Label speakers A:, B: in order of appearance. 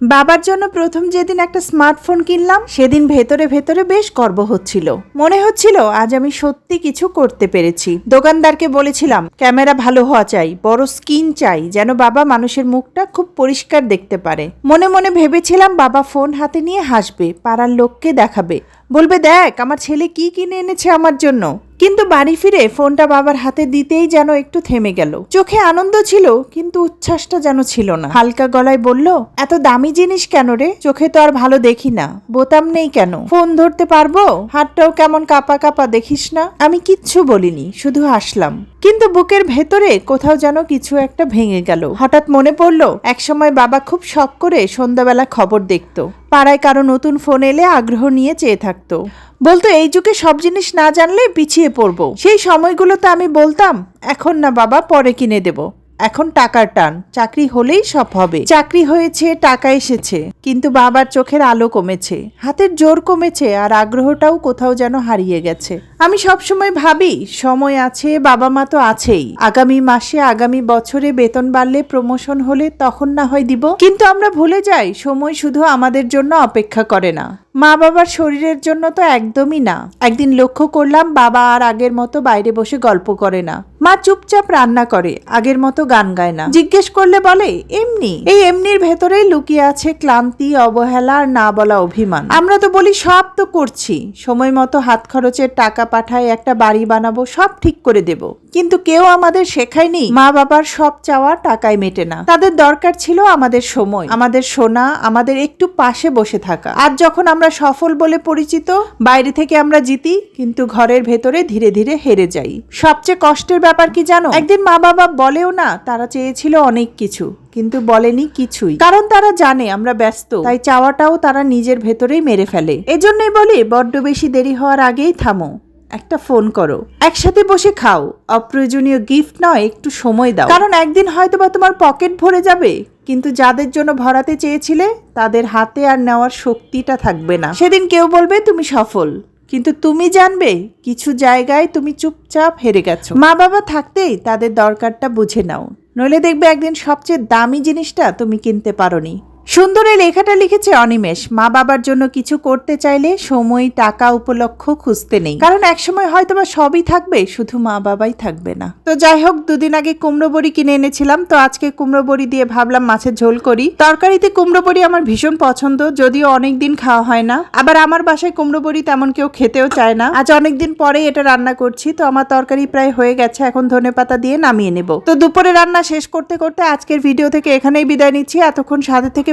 A: বাবার জন্য প্রথম যেদিন একটা স্মার্টফোন কিনলাম, সেদিন ভেতরে ভেতরে বেশ গর্ব হচ্ছিল। মনে হচ্ছিল আজ আমি সত্যি কিছু করতে পেরেছি। দোকানদারকে বলেছিলাম, ক্যামেরা ভালো হওয়া চাই, বড় স্ক্রিন চাই, যেন বাবা মানুষের মুখটা খুব পরিষ্কার দেখতে পারে। মনে মনে ভেবেছিলাম বাবা ফোন হাতে নিয়ে হাসবে, পাড়ার লোককে দেখাবে। বলবে, দেখ, আমার ছেলে কি কিনে এনেছে আমার জন্য? কিন্তু বাড়ি ফিরে ফোনটা বাবার হাতে দিতেই যেন একটু থেমে গেল। চোখে আনন্দ ছিল, কিন্তু উচ্ছ্বাসটা যেন ছিল না। হালকা গলায় বলল, এত দামি জিনিস কেন রে? চোখে তো আর ভালো দেখি না। বোতাম নেই কেন? ফোন ধরতে পারব? হাতটাও কেমন কাপা কাপা দেখিস না? আমি কিচ্ছু বলিনি, শুধু হাসলাম। কিন্তু বুকের ভেতরে কোথাও যেন কিছু একটা ভেঙে গেল। হঠাৎ মনে পড়ল, একসময় বাবা খুব শখ করে সন্ধ্যাবেলা খবর দেখত। পাড়ায় কারও নতুন ফোন এলে আগ্রহ নিয়ে চেয়ে থাকতো। বলতো, এই যুগে সব জিনিস না জানলে পিছিয়ে পড়ব। সেই সময়গুলোতে আমি বলতাম, এখন না বাবা, পরে কিনে দেব। এখন টাকার টান, চাকরি হলেই সব হবে। চাকরি হয়েছে, টাকা এসেছে, কিন্তু বাবার চোখের আলো কমেছে, হাতের জোর কমেছে, আর আগ্রহটাও কোথাও যেন হারিয়ে গেছে। আমি সবসময় ভাবি, সময় আছে বাবা মা তো আছেই। আগামী মাসে, আগামী বছরে বেতন বাড়লে প্রমোশন হলে তখন না হয় দিব। কিন্তু আমরা ভুলে যাই, সময় শুধু আমাদের জন্য অপেক্ষা করে না। মা বাবার শরীরের জন্য তো একদমই না। একদিন লক্ষ্য করলাম, বাবা আর আগের মতো বাইরে বসে গল্প করে না। মা চুপচাপ রান্না করে, আগের মতো গান গায় না। জিজ্ঞেস করলে বলে, এমনি? এই এমনির ভেতরেই লুকিয়ে আছে ক্লান্তি, অবহেলা আর না বলা অভিমান। আমরা তো বলি, সব তো করছি। সময় মতো হাত খরচের টাকা পাঠায় একটা বাড়ি বানাবো, সব ঠিক করে দেব। কিন্তু কেউ আমাদের শেখায়নি, মা বাবার সব চাওয়া টাকায় মেটে না। তাদের দরকার ছিল আমাদের সময়, আমাদের শোনা আমাদের একটু পাশে বসে থাকা। আজ যখন আমরা সফল বলে পরিচিত, বাইরে থেকে আমরা জিতি, কিন্তু ঘরের ভেতরে ধীরে ধীরে হেরে যাই। সবচেয়ে কষ্টের ব্যাপার কি জানো? একদিন মা বাবা বলেও না, তারা চেয়েছিল অনেক কিছু, কিন্তু বলেনি কিছুই। কারণ তারা জানে আমরা ব্যস্ত, তাই চাওয়াটাও তারা নিজের ভেতরেই মেরে ফেলে। এজন্যই বলি, বড্ড বেশি দেরি হওয়ার আগেই থামো। একটা ফোন করো। একসাথে বসে খাও। অপ্রয়োজনীয় গিফট নয়, একটু সময় দাও। কারণ একদিন হয়তো বা তোমার পকেট ভরে যাবে, কিন্তু যাদের জন্য ভরাতে চেয়েছিলে, তাদের হাতে আর নেওয়ার শক্তিটা থাকবে না। সেদিন কেউ বলবে, তুমি সফল। কিন্তু তুমি জানবে, কিছু জায়গায় তুমি চুপচাপ হেরে গেছো। মা বাবা থাকতেই তাদের দরকারটা বুঝে নাও। নইলে দেখবে একদিন সবচেয়ে দামি জিনিসটা তুমি কিনতে পারোনি। সুন্দর লেখাটা লিখেছে অনিমেষ। মা বাবার জন্য কিছু করতে চাইলে সময়, টাকা, উপলক্ষ খুঁজতে নেই। কারণ একসময় হয়তো বা সবই থাকবে, শুধু মা বাবাই থাকবে না। তো যাই হোক, দুদিন আগে কুমড়ো বড়ি কিনে এনেছিলাম। তো আজকে কুমড়ো বড়ি দিয়ে ভাবলাম মাছের ঝোল করি। তরকারিতে কুমড়ো বড়ি আমার ভীষণ পছন্দ, যদিও অনেক দিন খাওয়া হয় না। আবার আমার বাসায় কুমড়ো বড়ি তেমন কেউ খেতেও চায় না। আজ অনেক দিন পরে এটা রান্না করছি। তো আমার তরকারি প্রায় হয়ে গেছে, এখন ধনে পাতা দিয়ে নামিয়ে নেব। তো দুপুরে রান্না শেষ করতে করতে আজকের ভিডিও থেকে এখানেই বিদায় নিচ্ছি। এতক্ষণ সাথে থেকে